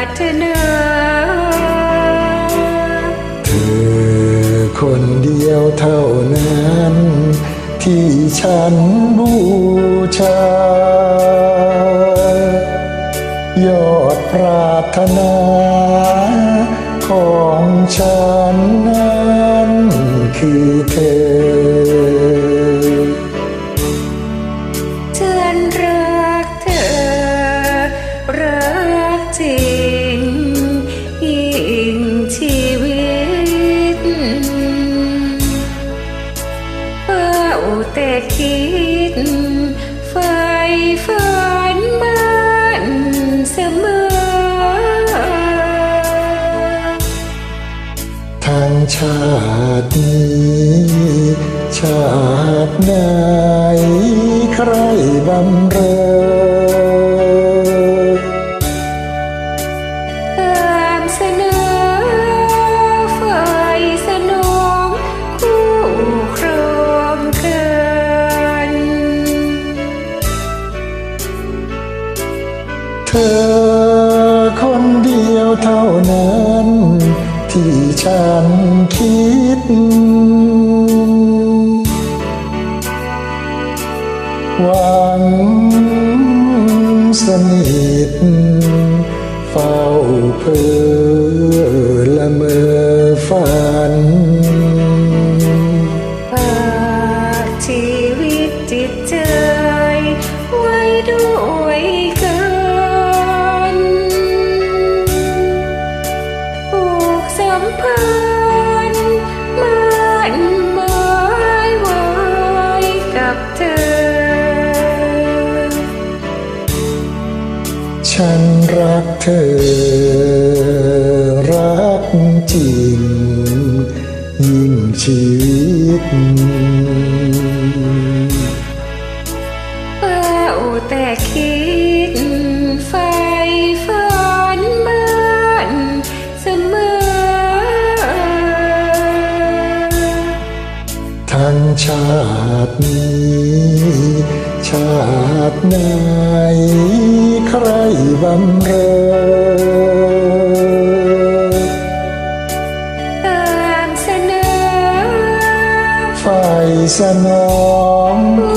ารนาเธอคนเดียวเท่านั้น ที่ฉันบูชายอดปรารถนาของฉันนั้นคือเธอเธอ แต่คิดไฟฝันมันเสมอ ทางชาตินี้ชาติไหนใครบำร เธอคนเดียวเท่านั้น ที่ฉันคิด หวังสนิทเฝ้าเพ้อละเมอฝันฝากชีวิตจิตใจไว้ด้วย ฉันรักเธอ รักจริง ยิ่งชีวิตเฝ้าแต่คิด ทั้งชาตินี้ ชาติไหนใครบำเรอตามเสนอฝ่ายสนองผู้